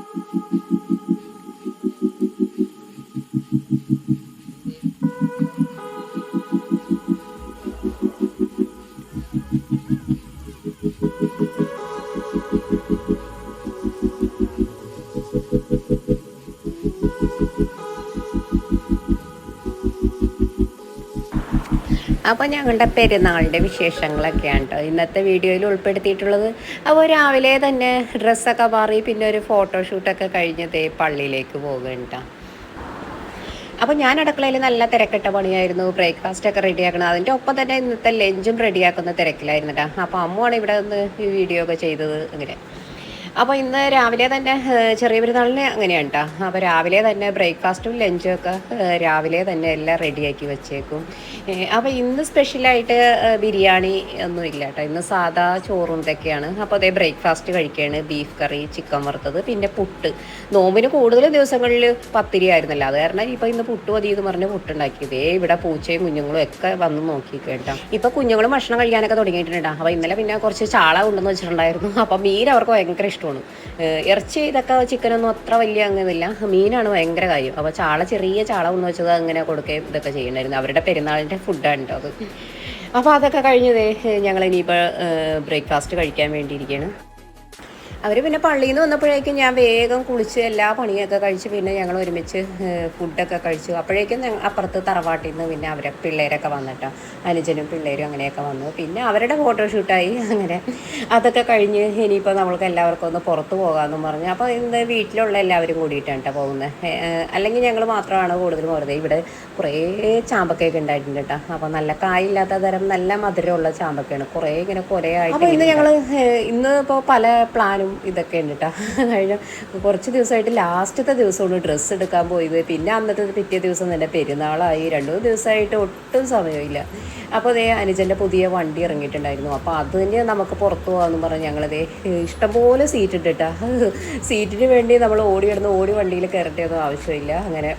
Thank അപ്പോൾ ഞങ്ങളുടെ പെരുന്നാളിന്റെ വിശേഷങ്ങളൊക്കെയാണ് കേട്ടോ. ഇന്നത്തെ വീഡിയോയിൽ ഉൾപ്പെടുത്തിയിട്ടുള്ളത്. അപ്പോൾ രാവിലെ തന്നെ ഡ്രസ്സൊക്കെ മാറി പിന്നെ ഒരു ഫോട്ടോഷൂട്ടൊക്കെ കഴിഞ്ഞതേ പള്ളിയിലേക്ക് പോകുന്നുണ്ട അപ്പോൾ ഞാൻ അടുക്കളയിൽ നല്ല തിരക്കിട്ട പണിയായിരുന്നു. ബ്രേക്ക്ഫാസ്റ്റൊക്കെ റെഡിയാക്കണം. അതിന്റെ ഒപ്പം തന്നെ ഇന്നത്തെ ലഞ്ചും റെഡിയാക്കുന്ന തിരക്കിലായിരുന്നു കേട്ടോ. അപ്പോൾ അമ്മുവാണ് ഇവിടെ നിന്ന് ഈ വീഡിയോ ഒക്കെ ചെയ്തത്. അങ്ങനെ. അപ്പോൾ ഇന്ന് രാവിലെ തന്നെ ചെറിയ പെരുന്നാളിന് അങ്ങനെയാണ് കേട്ടോ അപ്പോൾ രാവിലെ തന്നെ ബ്രേക്ക്ഫാസ്റ്റും ലഞ്ചും ഒക്കെ രാവിലെ തന്നെ എല്ലാം റെഡിയാക്കി വെച്ചേക്കും. അപ്പോൾ ഇന്ന് സ്പെഷ്യലായിട്ട് ബിരിയാണി ഒന്നും ഇല്ല കേട്ടോ ഇന്ന് സാധാ ചോറും ഇതൊക്കെയാണ്. അപ്പോൾ അതേ ബ്രേക്ക്ഫാസ്റ്റ് കഴിക്കുകയാണ് ബീഫ് കറി ചിക്കൻ വറുത്തത് പിന്നെ പുട്ട്. നോമ്പിന് കൂടുതൽ ദിവസങ്ങളിൽ പത്തിരി ആയിരുന്നല്ലോ. അത് കാരണം ഇപ്പോൾ ഇന്ന് പുട്ട് മതി എന്ന് പറഞ്ഞ് പുട്ടുണ്ടാക്കിയത് ഇവിടെ പൂച്ചയും കുഞ്ഞുങ്ങളും ഒക്കെ വന്ന് നോക്കി കേട്ടോ ഇപ്പോൾ കുഞ്ഞുങ്ങളും ഭക്ഷണം കഴിക്കാനൊക്കെ തുടങ്ങിയിട്ടുണ്ട് അപ്പോൾ ഇന്നലെ പിന്നെ കുറച്ച് ചാള കൊണ്ടെന്ന് വെച്ചിട്ടുണ്ടായിരുന്നു. അപ്പോൾ മീൻ അവർക്ക് ഭയങ്കര ഇഷ്ടമാണ് ഏഹ് ഇറച്ചി ഇതൊക്കെ ചിക്കനൊന്നും അത്ര വലിയ അങ്ങനെയില്ല മീനാണ് ഭയങ്കര കാര്യം. അപ്പോൾ ചാള ചെറിയ ചാള ഒന്ന് വെച്ചത് അങ്ങനെ കൊടുക്കുകയും ഇതൊക്കെ ചെയ്യണമായിരുന്നു അവരുടെ പെരുന്നാളിന്റെ ഫുഡാണ് കേട്ടോ അത്. അപ്പോൾ അതൊക്കെ കഴിഞ്ഞതേ ഞങ്ങൾ ഇനിയിപ്പോൾ ബ്രേക്ക്ഫാസ്റ്റ് കഴിക്കാൻ വേണ്ടിയിരിക്കുകയാണ് അവർ പിന്നെ പള്ളിയിൽ നിന്ന് വന്നപ്പോഴേക്കും ഞാൻ വേഗം കുളിച്ച് എല്ലാ പണിയൊക്കെ കഴിച്ച് പിന്നെ ഞങ്ങൾ ഒരുമിച്ച് ഫുഡൊക്കെ കഴിച്ചു. അപ്പോഴേക്കും അപ്പുറത്ത് തറവാട്ടിൽ നിന്ന് പിന്നെ അവരെ പിള്ളേരൊക്കെ വന്നിട്ടോ അനുജനും പിള്ളേരും അങ്ങനെയൊക്കെ വന്നു. പിന്നെ അവരുടെ ഫോട്ടോഷൂട്ടായി അങ്ങനെ അതൊക്കെ കഴിഞ്ഞ് ഇനിയിപ്പോൾ നമ്മൾക്ക് എല്ലാവർക്കും ഒന്ന് പുറത്ത് പോകാമെന്നും പറഞ്ഞു. അപ്പോൾ ഇന്ന് വീട്ടിലുള്ള എല്ലാവരും കൂടിയിട്ടാണ് കേട്ടോ പോകുന്നത് അല്ലെങ്കിൽ ഞങ്ങൾ മാത്രമാണ് കൂടുതലും വെറുതെ ഇവിടെ കുറേ ചാമ്പക്കയൊക്കെ ഉണ്ടായിട്ടുണ്ട് കേട്ടോ അപ്പോൾ നല്ല കായില്ലാത്ത തരം നല്ല മധുരമുള്ള ചാമ്പക്കയാണ് കുറേ ഇങ്ങനെ കുറേ ആയിട്ട് അപ്പോൾ ഇന്ന് ഞങ്ങൾ ഇന്ന് ഇപ്പോൾ പല പ്ലാനും ഇതൊക്കെ ഉണ്ട് കേട്ടോ കഴിഞ്ഞ കുറച്ച് ദിവസമായിട്ട് ലാസ്റ്റത്തെ ദിവസമാണ് ഡ്രസ്സ് എടുക്കാൻ പോയത്. പിന്നെ അന്നത്തെ പിറ്റേ ദിവസം തന്നെ പെരുന്നാളായി. രണ്ടു ദിവസമായിട്ട് ഒട്ടും സമയമില്ല. അപ്പോൾ അതേ അനുജന്റെ പുതിയ വണ്ടി ഇറങ്ങിയിട്ടുണ്ടായിരുന്നു. അപ്പോൾ അതിന് നമുക്ക് പുറത്ത് പോകാമെന്ന് പറഞ്ഞ് ഞങ്ങളതേ ഇഷ്ടംപോലെ സീറ്റ് ഇട്ടിട്ടാ സീറ്റിന് വേണ്ടി നമ്മൾ ഓടി കിടന്ന് ഓടി വണ്ടിയിൽ കയറേണ്ടതൊന്നും ആവശ്യമില്ല. അങ്ങനെ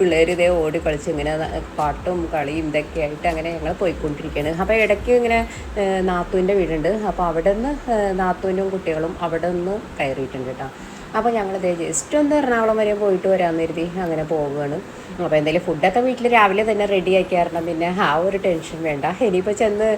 പിള്ളേർ ഇതേ ഓടി കളിച്ച് ഇങ്ങനെ പാട്ടും കളിയും ഇതൊക്കെ ആയിട്ട് അങ്ങനെ ഞങ്ങൾ പോയിക്കൊണ്ടിരിക്കുകയാണ് അപ്പോൾ ഇടയ്ക്ക് ഇങ്ങനെ നാത്തുവിന്റെ നാത്തൂന്റെ വീടുണ്ട്. അപ്പോൾ അവിടെ നിന്ന് നാത്തൂനും കുട്ടികളും അവിടെ നിന്ന് കയറിയിട്ടുണ്ട് കേട്ടോ അപ്പോൾ ഞങ്ങളിതേ ജസ്റ്റ് ഒന്ന് എറണാകുളം വരെ പോയിട്ട് വരാമെന്ന് കരുതി അങ്ങനെ പോവുകയാണ് അപ്പോൾ എന്തെങ്കിലും ഫുഡൊക്കെ വീട്ടിൽ രാവിലെ തന്നെ റെഡി ആക്കി പിന്നെ ആ ഒരു ടെൻഷൻ വേണ്ട. ഇനിയിപ്പോൾ ചെന്ന്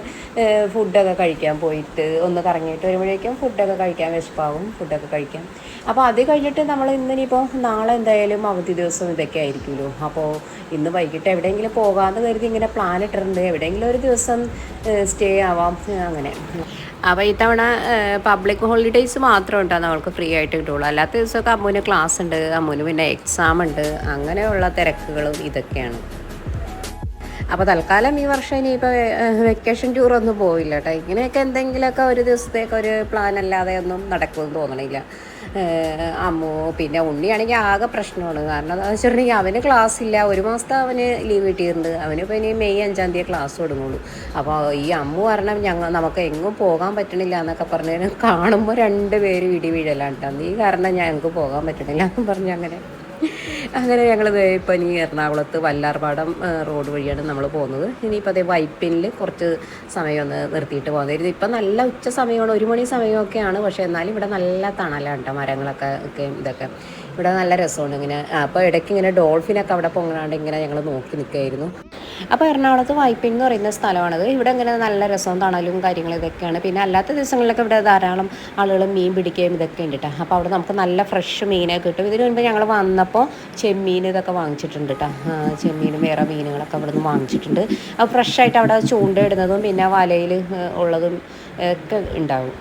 ഫുഡൊക്കെ കഴിക്കാൻ പോയിട്ട് ഒന്ന് കറങ്ങിയിട്ട് വരുമ്പോഴേക്കും ഫുഡൊക്കെ കഴിക്കാൻ വിശപ്പാകും ഫുഡൊക്കെ കഴിക്കാം. അപ്പോൾ അത് കഴിഞ്ഞിട്ട് നമ്മൾ ഇന്നിനിപ്പോൾ നാളെ എന്തായാലും അവധി ദിവസം ഇതൊക്കെ ആയിരിക്കുമല്ലോ. അപ്പോൾ ഇന്ന് വൈകിട്ട് എവിടെയെങ്കിലും പോകാമെന്ന് കരുതി ഇങ്ങനെ പ്ലാൻ ഇട്ടിട്ടുണ്ട്. എവിടെയെങ്കിലും ഒരു ദിവസം സ്റ്റേ ആവാം അങ്ങനെ. അപ്പോൾ ഇത്തവണ പബ്ലിക് ഹോളിഡേയ്സ് മാത്രം ഉണ്ടാകും നമ്മൾക്ക് ഫ്രീ ആയിട്ട് കിട്ടുള്ളൂ? അല്ലാത്ത ദിവസമൊക്കെ അമ്മുവിന് ക്ലാസ് ഉണ്ട് അമ്മുവിന് പിന്നെ എക്സാം ഉണ്ട് അങ്ങനെയുള്ള തിരക്കുകളും ഇതൊക്കെയാണ്. അപ്പോൾ തൽക്കാലം ഈ വർഷം ഇനിയിപ്പോൾ വെക്കേഷൻ ടൂറൊന്നും പോയില്ല കേട്ടോ ഇങ്ങനെയൊക്കെ എന്തെങ്കിലുമൊക്കെ ഒരു ദിവസത്തേക്ക് ഒരു പ്ലാൻ അല്ലാതെ ഒന്നും നടക്കുമെന്ന് തോന്നണില്ല. അമ്മു പിന്നെ ഉണ്ണിയാണെങ്കിൽ ആകെ പ്രശ്നമാണ്. കാരണം എന്താണെന്ന് വെച്ചിട്ടുണ്ടെങ്കിൽ അവന് ക്ലാസ് ഇല്ല. ഒരു മാസത്തെ അവന് ലീവ് കിട്ടിയിട്ടുണ്ട്. അവന് ഇപ്പോൾ ഇനി മെയ് അഞ്ചാം തീയതി ക്ലാസ് തുടങ്ങുള്ളൂ. അപ്പോൾ ഈ അമ്മു കാരണം ഞങ്ങൾ നമുക്ക് എങ്ങും പോകാൻ പറ്റണില്ല എന്നൊക്കെ പറഞ്ഞതിന് കാണുമ്പോൾ രണ്ട് പേര് ഇടി വീഴലാണ് നീ കാരണം ഞങ്ങൾക്ക് പോകാൻ പറ്റണില്ല എന്ന് പറഞ്ഞു അങ്ങനെ അങ്ങനെ ഞങ്ങൾ ഇപ്പോൾ ഇനി എറണാകുളത്ത് വല്ലാർപാടം റോഡ് വഴിയാണ് നമ്മൾ പോകുന്നത്. ഇനിയിപ്പോൾ അതേ വൈപ്പിനിൽ കുറച്ച് സമയം ഒന്ന് നിർത്തിയിട്ട് പോകുന്നത് ഇപ്പം നല്ല ഉച്ച സമയമാണ് ഒരു മണി സമയമൊക്കെയാണ്. പക്ഷേ എന്നാലും ഇവിടെ നല്ല തണലാണ് കേട്ടോ മരങ്ങളൊക്കെ ഒക്കെ ഇതൊക്കെ. ഇവിടെ നല്ല രസമുണ്ട് ഇങ്ങനെ. അപ്പോൾ ഇടയ്ക്ക് ഇങ്ങനെ ഡോൾഫിനൊക്കെ അവിടെ പൊങ്ങാണ്ട് ഇങ്ങനെ ഞങ്ങൾ നോക്കി നിൽക്കുകയായിരുന്നു. അപ്പോൾ എറണാകുളത്ത് വൈപ്പിൻ എന്ന് പറയുന്ന സ്ഥലമാണത് ഇവിടെ ഇങ്ങനെ നല്ല രസവും തണലും കാര്യങ്ങളും ഇതൊക്കെയാണ്. പിന്നെ അല്ലാത്ത ദിവസങ്ങളിലൊക്കെ ഇവിടെ ധാരാളം ആളുകൾ മീൻ പിടിക്കുകയും ഇതൊക്കെ ഉണ്ട് കേട്ടോ അപ്പോൾ അവിടെ നമുക്ക് നല്ല ഫ്രഷ് മീനൊക്കെ കിട്ടും. ഇതിന് മുൻപ് ഞങ്ങൾ വന്നപ്പോൾ ചെമ്മീൻ ഇതൊക്കെ വാങ്ങിച്ചിട്ടുണ്ട് കേട്ടോ ചെമ്മീനും വേറെ മീനുകളൊക്കെ അവിടെ നിന്ന് വാങ്ങിച്ചിട്ടുണ്ട് അപ്പോൾ ഫ്രഷായിട്ട് അവിടെ ചൂണ്ടയിടുന്നതും പിന്നെ വലയിൽ ഉള്ളതും ഒക്കെ ഉണ്ടാവും.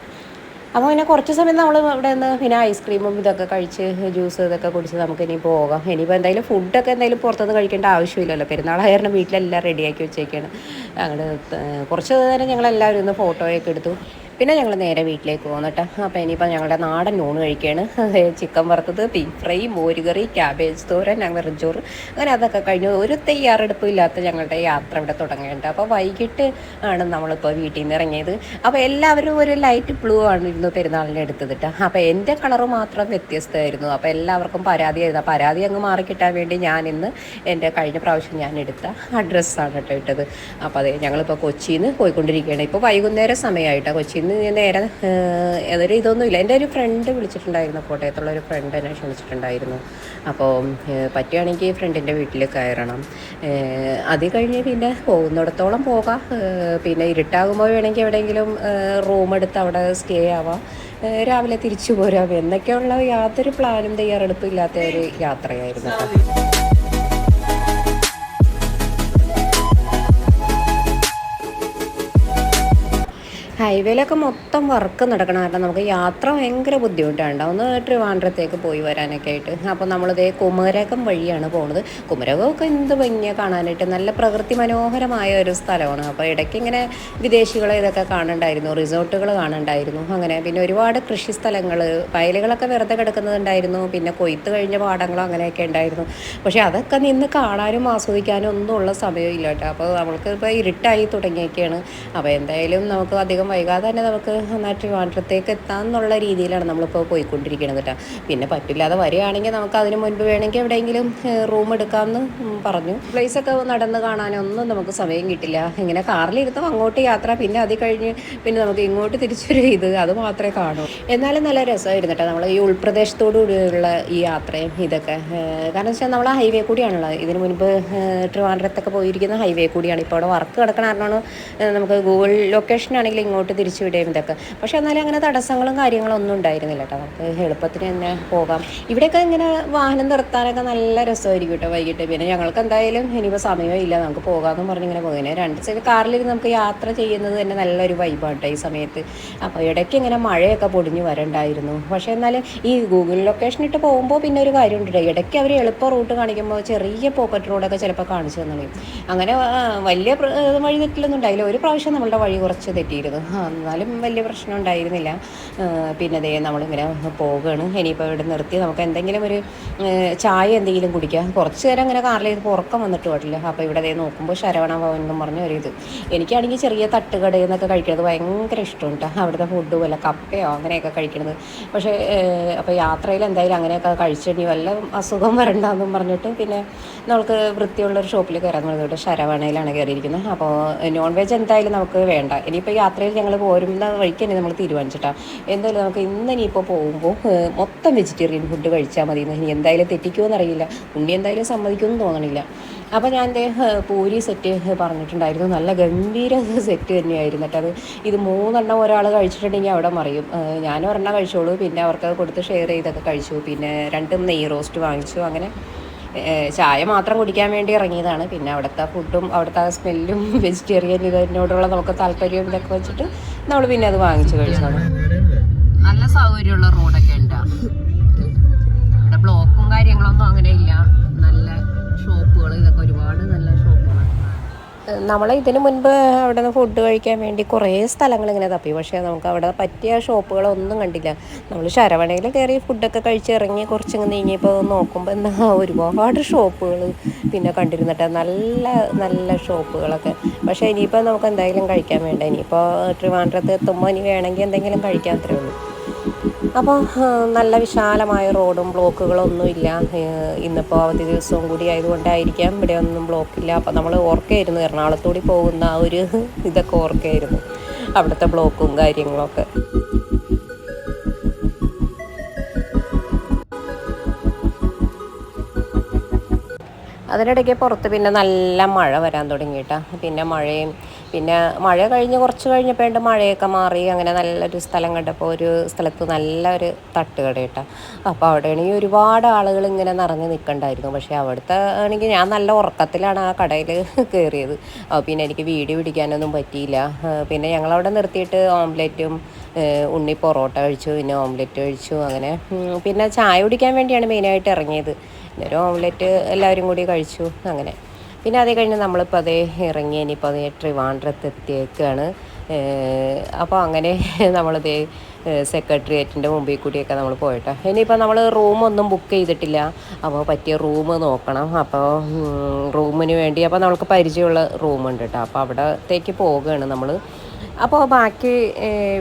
അപ്പോൾ പിന്നെ കുറച്ച് സമയം നമ്മൾ ഇവിടെ നിന്ന് പിന്നെ ഐസ്ക്രീമും ഇതൊക്കെ കഴിച്ച് ജ്യൂസ് ഇതൊക്കെ കുടിച്ച് നമുക്ക് ഇനി പോകാം. ഇനിയിപ്പോൾ എന്തായാലും ഫുഡൊക്കെ എന്തായാലും പുറത്തുനിന്ന് കഴിക്കേണ്ട ആവശ്യമില്ലല്ലോ. പെരുന്നാളായിരുന്നു വീട്ടിലെല്ലാം റെഡിയാക്കി വെച്ചേക്കാണ്. അങ്ങോട്ട് കുറച്ച് നേരം ഞങ്ങളെല്ലാവരും ഒന്ന് ഫോട്ടോയൊക്കെ എടുത്തു. പിന്നെ ഞങ്ങൾ നേരെ വീട്ടിലേക്ക് പോകുന്നിട്ട് അപ്പോൾ ഇനിയിപ്പോൾ ഞങ്ങളുടെ നാടൻ ഊണ് കഴിക്കുകയാണ് ചിക്കൻ വറുത്തത് ബീഫ് ഫ്രൈ മോരുകറി ക്യാബേജ് തോരൻ ഞങ്ങൾ റിഞ്ചോറ് അങ്ങനെ അതൊക്കെ കഴിഞ്ഞു ഒരു തയ്യാറെടുപ്പും ഇല്ലാത്ത ഞങ്ങളുടെ യാത്ര ഇവിടെ തുടങ്ങേണ്ടത് അപ്പോൾ വൈകിട്ട് ആണ് നമ്മളിപ്പോൾ വീട്ടിൽ നിന്ന് ഇറങ്ങിയത്. അപ്പോൾ എല്ലാവരും ഒരു ലൈറ്റ് ബ്ലൂ ആണ് ഇരുന്ന് പെരുന്നാളിന് എടുത്തിട്ട് അപ്പോൾ എന്റെ കളറ് മാത്രം വ്യത്യസ്തമായിരുന്നു. അപ്പോൾ എല്ലാവർക്കും പരാതിയായിരുന്നു. പരാതി അങ്ങ് മാറിക്കിട്ടാൻ വേണ്ടി ഞാൻ ഇന്ന് എന്റെ കഴിഞ്ഞ പ്രാവശ്യം ഞാൻ എടുത്ത ആ ഡ്രസ്സാണ് കേട്ടോ ഇട്ടത്. അപ്പോൾ അതെ ഞങ്ങളിപ്പോൾ കൊച്ചിയിൽ നിന്ന് പോയിക്കൊണ്ടിരിക്കുകയാണ്. ഇപ്പോൾ വൈകുന്നേരം സമയമായിട്ടാണ് കൊച്ചിയിൽ നിന്ന് ഞാൻ നേരെ അതൊരു ഇതൊന്നുമില്ല. എന്റെ ഒരു ഫ്രണ്ട് വിളിച്ചിട്ടുണ്ടായിരുന്നു. കോട്ടയത്തുള്ള ഒരു ഫ്രണ്ട് എന്നെ ക്ഷണിച്ചിട്ടുണ്ടായിരുന്നു. അപ്പോൾ പറ്റുകയാണെങ്കിൽ ഫ്രണ്ടിന്റെ വീട്ടിൽ കയറണം. അത് കഴിഞ്ഞ് പിന്നെ പോകുന്നിടത്തോളം പോകാം. പിന്നെ ഇരുട്ടാകുമ്പോൾ വേണമെങ്കിൽ എവിടെയെങ്കിലും റൂം എടുത്ത് അവിടെ സ്റ്റേ ആവാം. രാവിലെ തിരിച്ചു പോരാം. എന്നൊക്കെയുള്ള യാതൊരു പ്ലാനും തയ്യാറെടുപ്പില്ലാത്ത ഒരു യാത്രയായിരുന്നു ഹൈവേയിലൊക്കെ മൊത്തം വർക്ക് നടക്കണം കാരണം നമുക്ക് യാത്ര ഭയങ്കര ബുദ്ധിമുട്ടാണ്. ഒന്ന് ട്രിവാൻഡ്രത്തേക്ക് പോയി വരാനൊക്കെ ആയിട്ട്. അപ്പോൾ നമ്മളിതേ കുമരകം വഴിയാണ് പോകുന്നത് കുമരകമൊക്കെ എന്ത് ഭംഗിയാണ് കാണാനായിട്ട്. നല്ല പ്രകൃതി മനോഹരമായ ഒരു സ്ഥലമാണ്. അപ്പോൾ ഇടയ്ക്ക് ഇങ്ങനെ വിദേശികളെ ഇതൊക്കെ കാണണ്ടായിരുന്നു. റിസോർട്ടുകൾ കാണണ്ടായിരുന്നു. അങ്ങനെ പിന്നെ ഒരുപാട് കൃഷി സ്ഥലങ്ങൾ വയലുകളൊക്കെ വെറുതെ കിടക്കുന്നുണ്ടായിരുന്നു. പിന്നെ കൊയ്ത്ത് കഴിഞ്ഞ പാടങ്ങളും അങ്ങനെയൊക്കെ ഉണ്ടായിരുന്നു. പക്ഷേ അതൊക്കെ നിന്ന് കാണാനും ആസ്വദിക്കാനും ഒന്നും ഉള്ള സമയമില്ല കേട്ടോ. അപ്പോൾ നമ്മൾക്ക് ഇപ്പോൾ ഇരുട്ടായി തുടങ്ങിയൊക്കെയാണ് അപ്പോൾ എന്തായാലും നമുക്ക് അധികം വൈകാതെ തന്നെ നമുക്ക് എന്നാൽ ട്രിവാൻഡ്രത്തേക്ക് എത്താമെന്നുള്ള രീതിയിലാണ് നമ്മളിപ്പോൾ പോയിക്കൊണ്ടിരിക്കുന്നത് കേട്ടോ. പിന്നെ പറ്റില്ലാതെ വരികയാണെങ്കിൽ നമുക്ക് അതിന് മുൻപ് വേണമെങ്കിൽ എവിടെയെങ്കിലും റൂം എടുക്കാമെന്ന് പറഞ്ഞു. പ്ലേസൊക്കെ നടന്ന് കാണാനൊന്നും നമുക്ക് സമയം കിട്ടില്ല. ഇങ്ങനെ കാറിലിരുത്തും അങ്ങോട്ട് യാത്ര പിന്നെ അത് കഴിഞ്ഞ് പിന്നെ നമുക്ക് ഇങ്ങോട്ട് തിരിച്ചൊരു ഇത് അത് മാത്രമേ കാണൂ. എന്നാലും നല്ല രസമായിരുന്നു കേട്ടോ നമ്മൾ ഈ ഉൾപ്രദേശത്തോടുകൂടിയുള്ള ഈ യാത്രയും ഇതൊക്കെ. കാരണം വെച്ചാൽ നമ്മൾ ഹൈവേ കൂടിയാണുള്ളത് ഇതിന് മുൻപ് ട്രിവാൻഡ്രത്തൊക്കെ പോയിരിക്കുന്ന ഹൈവേ കൂടിയാണ്. ഇപ്പോൾ അവിടെ വർക്ക് കിടക്കണ കാരണമാണ് നമുക്ക് ഗൂഗിൾ ലൊക്കേഷൻ ആണെങ്കിൽ ഇങ്ങോട്ട് തിരിച്ചു വിടുകയും ഇതൊക്കെ. പക്ഷെ എന്നാലും അങ്ങനെ തടസ്സങ്ങളും കാര്യങ്ങളും ഒന്നും ഉണ്ടായിരുന്നില്ല കേട്ടോ. നമുക്ക് എളുപ്പത്തിന് തന്നെ പോകാം. ഇവിടെയൊക്കെ ഇങ്ങനെ വാഹനം നിർത്താനൊക്കെ നല്ല രസമായിരിക്കും കേട്ടോ വൈകിട്ട്. പിന്നെ ഞങ്ങൾക്ക് എന്തായാലും ഇനിയിപ്പോൾ സമയമില്ല. നമുക്ക് പോകാമെന്ന് പറഞ്ഞ് ഇങ്ങനെ പോകുന്നത് രണ്ട് സൈഡ് കാറിലിരുന്ന് നമുക്ക് യാത്ര ചെയ്യുന്നത് തന്നെ നല്ലൊരു വൈബാണ് കേട്ടോ ഈ സമയത്ത്. അപ്പോൾ ഇടയ്ക്ക് ഇങ്ങനെ മഴയൊക്കെ പൊടിഞ്ഞു വരണ്ടായിരുന്നു. പക്ഷേ എന്നാലും ഈ ഗൂഗിൾ ലൊക്കേഷൻ ഇട്ട് പോകുമ്പോൾ പിന്നെ ഒരു കാര്യം ഉണ്ട് ഇടയ്ക്ക് അവർ എളുപ്പ റൂട്ട് കാണിക്കുമ്പോൾ ചെറിയ പോക്കറ്റ് റോഡൊക്കെ ചിലപ്പോൾ കാണിച്ചു തന്നെ അങ്ങനെ വലിയ വഴി തെറ്റിലൊന്നും ഉണ്ടായില്ല. ഒരു പ്രാവശ്യം നമ്മളുടെ വഴി കുറച്ച് തെറ്റിയിരുന്നു. എന്നാലും വലിയ പ്രശ്നം ഉണ്ടായിരുന്നില്ല. പിന്നെ ദേ നമ്മളിങ്ങനെ പോവുകയാണ് ഇനിയിപ്പോൾ ഇവിടെ നിർത്തി നമുക്ക് എന്തെങ്കിലും ഒരു ചായ എന്തെങ്കിലും കുടിക്കാം. കുറച്ച് നേരം അങ്ങനെ കാറിൽ ഉറക്കം വന്നിട്ട് പാടില്ല അപ്പോൾ ഇവിടെ ദേ നോക്കുമ്പോൾ ശരവണ ഭവൻ എന്നും പറഞ്ഞ ഒരു ഇത്. എനിക്കാണെങ്കിൽ ചെറിയ തട്ടുകടയിൽ നിന്നൊക്കെ കഴിക്കുന്നത് ഭയങ്കര ഇഷ്ടമാണ് കേട്ടോ. അവിടുത്തെ ഫുഡ് വല്ല കപ്പയോ അങ്ങനെയൊക്കെ കഴിക്കണത്. പക്ഷേ അപ്പോൾ യാത്രയിൽ എന്തായാലും അങ്ങനെയൊക്കെ കഴിച്ചിട്ട് വല്ല അസുഖം വരണ്ടെന്നും പറഞ്ഞിട്ട് പിന്നെ നമുക്ക് വൃത്തിയുള്ള ഒരു ഷോപ്പിൽ കയറാൻ പറഞ്ഞിട്ട് ശരവണയിലാണ് കയറിയിരിക്കുന്നത്. അപ്പോൾ നോൺ വെജ് എന്തായാലും നമുക്ക് വേണ്ട. ഇനിയിപ്പോൾ യാത്രയിൽ ഞങ്ങൾ പോരുന്ന വഴിക്ക് തന്നെ നമ്മൾ തീരുമാനിച്ചിട്ടാണ് എന്തായാലും നമുക്ക് ഇന്ന് ഇനിയിപ്പോൾ പോകുമ്പോൾ മൊത്തം വെജിറ്റേറിയൻ ഫുഡ് കഴിച്ചാൽ മതി ഇനി എന്തായാലും തെറ്റിക്കുമോ എന്നറിയില്ല. ഉണ്ണി എന്തായാലും സമ്മതിക്കുമെന്ന് തോന്നണില്ല. അപ്പോൾ ഞാൻ എന്റെ പൂരി സെറ്റ് പറഞ്ഞിട്ടുണ്ടായിരുന്നു. നല്ല ഗംഭീര സെറ്റ് തന്നെയായിരുന്നു അത്. ഇത് മൂന്നെണ്ണം ഒരാൾ കഴിച്ചിട്ടുണ്ടെങ്കിൽ അവിടെ മറിയും. ഞാൻ ഒരെണ്ണം കഴിച്ചോളൂ. പിന്നെ അവർക്ക് കൊടുത്ത് ഷെയർ ചെയ്തൊക്കെ കഴിച്ചു. പിന്നെ രണ്ടും നെയ് റോസ്റ്റ് വാങ്ങിച്ചു. അങ്ങനെ ചായ മാത്രം കുടിക്കാൻ വേണ്ടി ഇറങ്ങിയതാണ്. പിന്നെ അവിടുത്തെ ഫുഡും അവിടുത്തെ സ്മെല്ലും വെജിറ്റേറിയൻ ഇതിനോടുള്ള നമുക്ക് താല്പര്യവും ഇതൊക്കെ വെച്ചിട്ട് നമ്മൾ പിന്നെ അത് വാങ്ങിച്ചു കഴിച്ചതാണ് നല്ല സൗകര്യമുള്ള റോഡൊക്കെ ഉണ്ട്. ബ്ലോക്കും കാര്യങ്ങളൊന്നും അങ്ങനെ ഇല്ല. നല്ല ഷോപ്പുകൾ ഇതൊക്കെ ഒരുപാട് നല്ല ഷോപ്പുകളാണ് നമ്മൾ ഇതിന് മുൻപ് അവിടെ നിന്ന് ഫുഡ് കഴിക്കാൻ വേണ്ടി കുറേ സ്ഥലങ്ങൾ ഇങ്ങനെ തപ്പി. പക്ഷേ നമുക്ക് അവിടെ പറ്റിയ ഷോപ്പുകളൊന്നും കണ്ടില്ല. നമ്മൾ ശരവണയിൽ കയറി ഫുഡൊക്കെ കഴിച്ച് ഇറങ്ങി കുറച്ചിങ്ങ് നീങ്ങിയപ്പോൾ നോക്കുമ്പോൾ എന്താ ഒരുപാട് ഷോപ്പുകൾ പിന്നെ കണ്ടിരുന്നിട്ട് നല്ല നല്ല ഷോപ്പുകളൊക്കെ. പക്ഷേ ഇനിയിപ്പോൾ നമുക്ക് എന്തായാലും കഴിക്കാൻ വേണ്ട. ഇനിയിപ്പോൾ ട്രിവാൻഡ്രത്ത് എത്തുമ്പോൾ ഇനി വേണമെങ്കിൽ എന്തെങ്കിലും കഴിക്കാൻ അത്രേ ഉള്ളൂ. അപ്പോൾ നല്ല വിശാലമായ റോഡും ബ്ലോക്കുകളൊന്നുമില്ല. ഇന്നിപ്പോൾ അവധി ദിവസവും കൂടി ആയതുകൊണ്ടായിരിക്കാം ഇവിടെ ഒന്നും ബ്ലോക്കില്ല. അപ്പോൾ നമ്മൾ ഓർക്കായിരുന്നു എറണാകുളത്തൂടി പോകുന്ന ആ ഒരു ഇതൊക്കെ ഓർക്കായിരുന്നു. അവിടുത്തെ ബ്ലോക്കും കാര്യങ്ങളൊക്കെ. അതിനിടയ്ക്ക് പുറത്ത് പിന്നെ നല്ല മഴ വരാൻ തുടങ്ങിയിട്ടാ. പിന്നെ മഴയും പിന്നെ മഴ കഴിഞ്ഞ് കുറച്ച് കഴിഞ്ഞപ്പോണ്ട് മഴയൊക്കെ മാറി. അങ്ങനെ നല്ലൊരു സ്ഥലം കണ്ടപ്പോൾ ഒരു സ്ഥലത്ത് നല്ലൊരു തട്ടുകട കേട്ടോ അപ്പോൾ അവിടെയാണെങ്കിൽ ഒരുപാട് ആളുകൾ ഇങ്ങനെ നിറഞ്ഞ് നിൽക്കണ്ടായിരുന്നു പക്ഷേ അവിടുത്തെ ആണെങ്കിൽ ഞാൻ നല്ല ഉറക്കത്തിലാണ് ആ കടയിൽ കയറിയത് പിന്നെ എനിക്ക് വീഡിയോ പിടിക്കാനൊന്നും പറ്റിയില്ല. പിന്നെ ഞങ്ങളവിടെ നിർത്തിയിട്ട് ഓംലെറ്റും ഉണ്ണി പൊറോട്ട കഴിച്ചു പിന്നെ ഓംലെറ്റ് കഴിച്ചു അങ്ങനെ. പിന്നെ ചായ കുടിക്കാൻ വേണ്ടിയാണ് മെയിനായിട്ട് ഇറങ്ങിയത്. ഒരു ഓംലെറ്റ് എല്ലാവരും കൂടി കഴിച്ചു അങ്ങനെ. പിന്നെ അത് കഴിഞ്ഞ് നമ്മളിപ്പോൾ അതേ ഇറങ്ങി ഇനിയിപ്പോൾ അതേ ട്രിവാൻഡ്രത്ത് എത്തിയേക്കാണ് അപ്പോൾ അങ്ങനെ നമ്മളിതേ സെക്രട്ടേറിയറ്റിന്റെ മുമ്പിൽ കൂടിയൊക്കെ നമ്മൾ പോയിട്ടോ. ഇനിയിപ്പോൾ നമ്മൾ റൂമൊന്നും ബുക്ക് ചെയ്തിട്ടില്ല. അപ്പോൾ പറ്റിയ റൂം നോക്കണം. അപ്പോൾ റൂമിന് വേണ്ടി അപ്പോൾ നമുക്ക് പരിചയമുള്ള റൂമുണ്ട് കേട്ടോ അപ്പോൾ അവിടത്തേക്ക് പോവുകയാണ് നമ്മൾ അപ്പോൾ ബാക്കി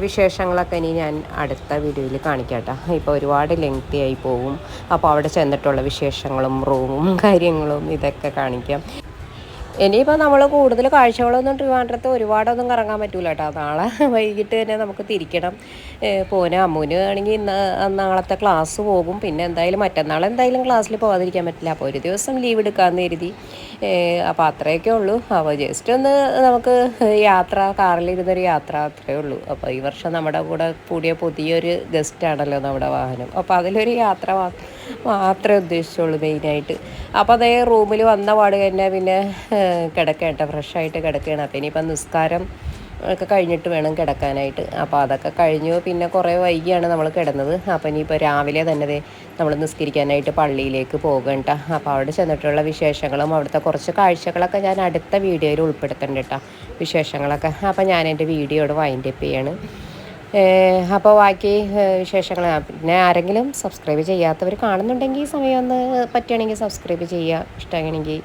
വിശേഷങ്ങളൊക്കെ ഇനി ഞാൻ അടുത്ത വീഡിയോയിൽ കാണിക്കാം കേട്ടോ ഇപ്പോൾ ഒരുപാട് ലെങ്തി ആയി പോകും അപ്പോൾ അവിടെ ചെന്നിട്ടുള്ള വിശേഷങ്ങളും റൂമും കാര്യങ്ങളും ഇതൊക്കെ കാണിക്കാം. ഇനിയിപ്പോൾ നമ്മൾ കൂടുതൽ കാഴ്ചകളൊന്നും ട്രിവാൻഡ്രത്ത് ഒരുപാടൊന്നും കറങ്ങാൻ പറ്റൂല കേട്ടോ നാളെ വൈകിട്ട് തന്നെ നമുക്ക് തിരിക്കണം. പോനെ അമ്മൂന് ആണെങ്കിൽ നാളത്തെ ക്ലാസ് പോകും. പിന്നെ എന്തായാലും മറ്റന്നാൾ എന്തായാലും ക്ലാസ്സിൽ പോകാതിരിക്കാൻ പറ്റില്ല. അപ്പോൾ ഒരു ദിവസം ലീവ് എടുക്കാമെന്ന് കരുതി. അപ്പോൾ അത്രയൊക്കെ ഉള്ളൂ. അപ്പോൾ ജസ്റ്റ് ഒന്ന് നമുക്ക് യാത്ര കാറിലിരുന്നൊരു യാത്ര അത്രയേ ഉള്ളൂ. അപ്പോൾ ഈ വർഷം നമ്മുടെ കൂടെ കൂടിയ പുതിയൊരു ഗസ്റ്റാണല്ലോ നമ്മുടെ വാഹനം. അപ്പോൾ അതിലൊരു യാത്ര മാത്രമേ ഉദ്ദേശിച്ചുള്ളൂ മെയിനായിട്ട് അപ്പോൾ അതേ റൂമിൽ വന്ന പാട് തന്നെ പിന്നെ കിടക്കേണ്ട ഫ്രഷായിട്ട് കിടക്കുകയാണ് അപ്പോൾ ഇനിയിപ്പം നിസ്കാരം ഒക്കെ കഴിഞ്ഞിട്ട് വേണം കിടക്കാനായിട്ട്. അപ്പോൾ അതൊക്കെ കഴിഞ്ഞു. പിന്നെ കുറേ വൈകിയാണ് നമ്മൾ കിടന്നത്. അപ്പോൾ ഇനിയിപ്പോൾ രാവിലെ തന്നെ നമ്മൾ നിസ്കരിക്കാനായിട്ട് പള്ളിയിലേക്ക് പോകണ്ട അപ്പോൾ അവിടെ ചെന്നിട്ടുള്ള വിശേഷങ്ങളും അവിടുത്തെ കുറച്ച് കാഴ്ചകളൊക്കെ ഞാൻ അടുത്ത വീഡിയോയിൽ ഉൾപ്പെടുത്തുന്നുണ്ട് കേട്ടോ വിശേഷങ്ങളൊക്കെ. അപ്പോൾ ഞാൻ എന്റെ വീഡിയോയോട് വൈൻഡപ്പ് ചെയ്യാണ്. അപ്പോൾ ബാക്കി വിശേഷങ്ങൾ പിന്നെ ആരെങ്കിലും സബ്സ്ക്രൈബ് ചെയ്യാത്തവർ കാണുന്നുണ്ടെങ്കിൽ സമയം ഒന്ന് പറ്റുകയാണെങ്കിൽ സബ്സ്ക്രൈബ് ചെയ്യുക. ഇഷ്ടമാണെങ്കിൽ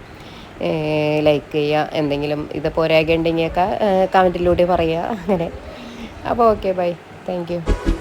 ലൈക്ക് ചെയ്യുക എന്തെങ്കിലും ഇത് പോരാകുണ്ടെങ്കിലൊക്കെ കമന്റിലൂടെ പറയുക അങ്ങനെ. അപ്പോൾ ഓക്കെ ബൈ താങ്ക്